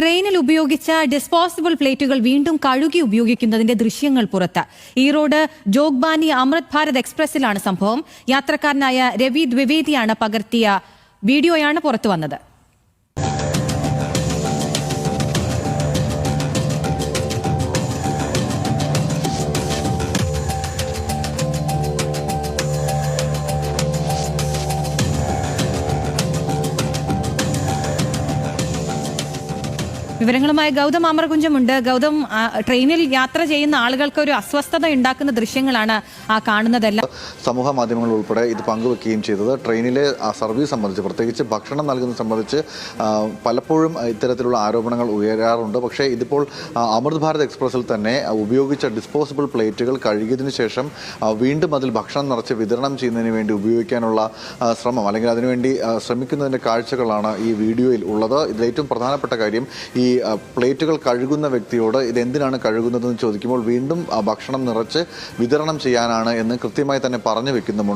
ട്രെയിനിൽ ഉപയോഗിച്ച ഡിസ്പോസിബിൾ പ്ലേറ്റുകൾ വീണ്ടും കഴുകി ഉപയോഗിക്കുന്നതിന്റെ ദൃശ്യങ്ങൾ പുറത്ത്. ഈറോഡ് ജോഗ്ബാനി അമൃത് ഭാരത് എക്സ്പ്രസിലാണ് സംഭവം. യാത്രക്കാരനായ രവി ദ്വിവേദിയാണ് പകർത്തിയ വീഡിയോയാണ് പുറത്തു വന്നത്. വിവരങ്ങളുമായി ഗൗതം അമർകുഞ്ചമുണ്ട്. ഗൗതം ട്രെയിനിൽ യാത്ര ചെയ്യുന്ന ആളുകൾക്ക് ഒരു അസ്വസ്ഥത ഉണ്ടാക്കുന്ന ദൃശ്യങ്ങളാണ് ആ കാണുന്നതെല്ലാം. സമൂഹ മാധ്യമങ്ങൾ ഉൾപ്പെടെ ഇത് പങ്കുവെക്കുകയും ചെയ്തത്. ട്രെയിനിലെ സർവീസ് സംബന്ധിച്ച് പ്രത്യേകിച്ച് ഭക്ഷണം നൽകുന്നത് സംബന്ധിച്ച് പലപ്പോഴും ഇത്തരത്തിലുള്ള ആരോപണങ്ങൾ ഉയരാറുണ്ട്. പക്ഷേ ഇതിപ്പോൾ അമൃത് ഭാരത് എക്സ്പ്രസിൽ തന്നെ ഉപയോഗിച്ച ഡിസ്പോസിബിൾ പ്ലേറ്റുകൾ കഴുകിയതിനു ശേഷം വീണ്ടും അതിൽ ഭക്ഷണം നിറച്ച് വിതരണം ചെയ്യുന്നതിന് വേണ്ടി ഉപയോഗിക്കാനുള്ള ശ്രമം അല്ലെങ്കിൽ അതിനുവേണ്ടി ശ്രമിക്കുന്നതിന്റെ കാഴ്ചകളാണ് ഈ വീഡിയോയിൽ ഉള്ളത്. ഇതിൽ ഏറ്റവും പ്രധാനപ്പെട്ട കാര്യം ഈ പ്ലേറ്റുകൾ കഴുകുന്ന വ്യക്തിയോട് ഇത് എന്തിനാണ് കഴുകുന്നതെന്ന് ചോദിക്കുമ്പോൾ വീണ്ടും ഭക്ഷണം നിറച്ച് വിതരണം ചെയ്യാനാണ് എന്ന് കൃത്യമായി തന്നെ പറഞ്ഞു വെക്കുന്നുമുണ്ട്.